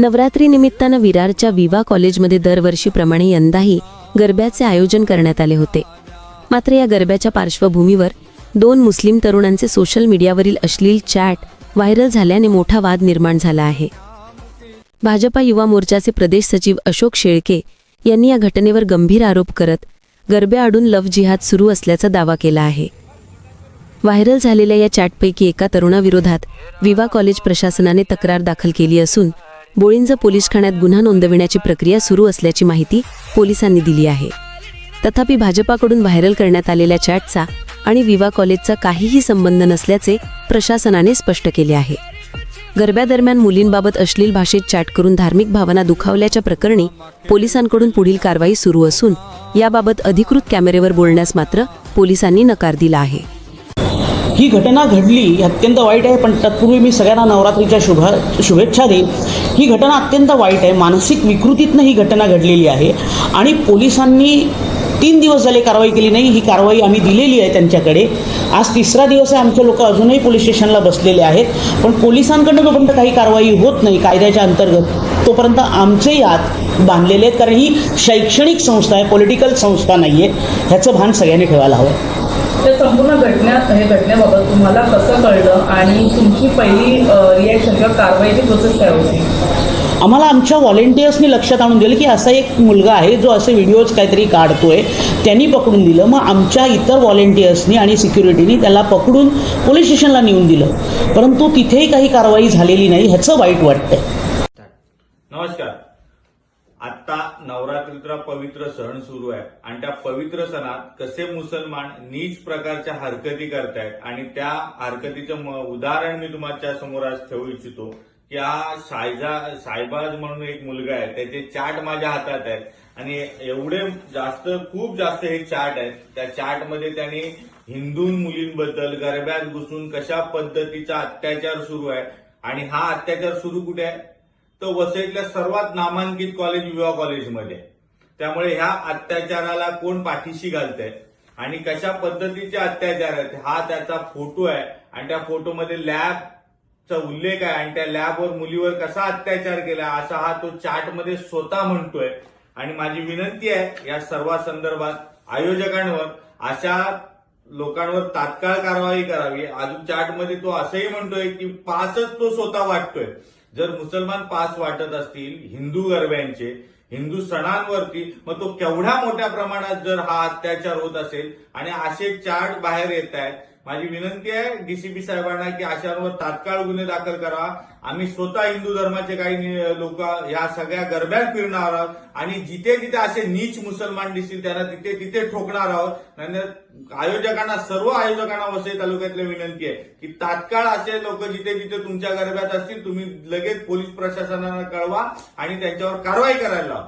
नवरात्री निमित्तानं विरारच्या विवा कॉलेजमध्ये दरवर्षीप्रमाणे यंदाही गरब्याचे आयोजन करण्यात आले होते. मात्र या गरब्याच्या पार्श्वभूमीवर दोन मुस्लिम तरुणांचे सोशल मीडियावरील अश्लील चॅट व्हायरल झाल्याने मोठा वाद निर्माण झाला आहे. भाजपा युवा मोर्चाचे प्रदेश सचिव अशोक शेळके यांनी या घटनेवर गंभीर आरोप करत गरब्याआडून लव जिहाद सुरू असल्याचा दावा केला आहे. व्हायरल झालेल्या या चॅटपैकी एका तरुणाविरोधात विवा कॉलेज प्रशासनाने तक्रार दाखल केली असून बोळींज पोलीस ठाण्यात गुन्हा नोंदविण्याची प्रक्रिया सुरू असल्याची माहिती पोलिसांनी दिली आहे. तथापि भाजपाकडून व्हायरल करण्यात आलेल्या चॅटचा आणि विवा कॉलेजचा काहीही संबंध नसल्याचे प्रशासनाने स्पष्ट केले आहे. गरब्यादरम्यान मुलींबाबत अश्लील भाषेत चॅट करून धार्मिक भावना दुखावल्याच्या प्रकरणी पोलिसांकडून पुढील कारवाई सुरू असून याबाबत अधिकृत कॅमेरेवर बोलण्यास मात्र पोलिसांनी नकार दिला आहे. ही घटना घडली ही अत्यंत वाईट आहे पण तत्पूर्वी मी सगळ्यांना नवरात्रीच्या शुभा शुभेच्छा देईन. ही घटना अत्यंत वाईट आहे. मानसिक विकृतीतनं ही घटना घडलेली आहे. आणि पोलिसांनी तीन दिवस झाले कारवाई केली नाही. ही कारवाई आम्ही दिलेली आहे त्यांच्याकडे. आज तिसरा दिवस आहे. आमचे लोक अजूनही पोलीस स्टेशनला बसलेले आहेत. पण पोलिसांकडनं जोपर्यंत काही कारवाई होत नाही. कायद्याच्या अंतर्गत तोपर्यंत आमचे यात बांधलेले आहेत. कारण ही शैक्षणिक संस्था आहे. पॉलिटिकल संस्था नाही आहे ह्याचं भान सगळ्यांनी ठेवायला हवं. त्या संपूर्ण घटनेत हे घटनेबाबत तुम्हाला कसं कळलं आणि तुमची पहिली रिॲक्शन किंवा कारवाईची प्रोसेस काय होती? आम्हाला आमच्या व्हॉलेंटियर्सनी लक्षात आणून दिलं की असा एक मुलगा आहे जो असे व्हिडिओज काहीतरी काढतोय. त्यांनी पकडून दिलं. मग आमच्या इतर व्हॉलेंटियर्सनी आणि सिक्युरिटीनी त्याला पकडून पोलीस स्टेशनला नेऊन दिलं. परंतु तिथेही काही कारवाई झालेली नाही ह्याचं वाईट वाटतंय. नमस्कार. आता नवरात्रीचा पवित्र सण सुरू आहे. आणि त्या पवित्र सणात कसे मुसलमान नीच प्रकारच्या हरकती करतायत आणि त्या हरकतीचं उदाहरण मी तुमच्यासमोर आज ठेवू इच्छितो की हा सायजा सायबाज म्हणून एक मुलगा आहे. त्याचे चाट माझ्या हातात आहेत. आणि एवढे जास्त खूप जास्त हे चाट आहेत. त्या चाटमध्ये त्यांनी हिंदू मुलींबद्दल गरब्यात घुसून कशा पद्धतीचा अत्याचार सुरू आहे. आणि हा अत्याचार सुरू कुठे आहे? तर वसईतल्या सर्वात नामांकित कॉलेज विवाह कॉलेजमध्ये त्यामुळे ह्या अत्याचाराला कोण पाठीशी घालतंय? आणि कशा पद्धतीचे अत्याचार आहेत? हा त्याचा फोटो आहे. आणि त्या फोटोमध्ये लॅबचा उल्लेख आहे. आणि त्या लॅबवर मुलीवर कसा अत्याचार केला? असा हा तो चार्टमध्ये स्वतः म्हणतोय. आणि माझी विनंती आहे या सर्व संदर्भात आयोजकांवर अशा लोकांवर तात्काळ कारवाई करावी. अजून चार्टमध्ये तो असंही म्हणतोय की पासच तो स्वतः वाटतोय. जर मुसलमान पास वाटत असतील हिंदू गरब्यांचे हिंदू सणांवरती मग तो केवढ्या मोठ्या प्रमाणात जर हा अत्याचार होत असेल आणि असे चार्ट बाहेर येत आहेत माझी विनंती आहे डीसीपी साहेबांना की अशांवर तात्काळ गुन्हे दाखल करा. आम्ही स्वतः हिंदू धर्माचे काही लोक या सगळ्या गरब्यात फिरणार आहोत आणि जिथे जिथे असे नीच मुसलमान दिसतील त्यांना तिथे तिथे ठोकणार आहोत. आयोजकांना सर्व आयोजकांना वसई तालुक्यातली विनंती आहे की तात्काळ असे लोक जिथे जिथे तुमच्या गरब्यात असतील तुम्ही लगेच पोलीस प्रशासनाला कळवा आणि त्यांच्यावर कारवाई करायला लावा.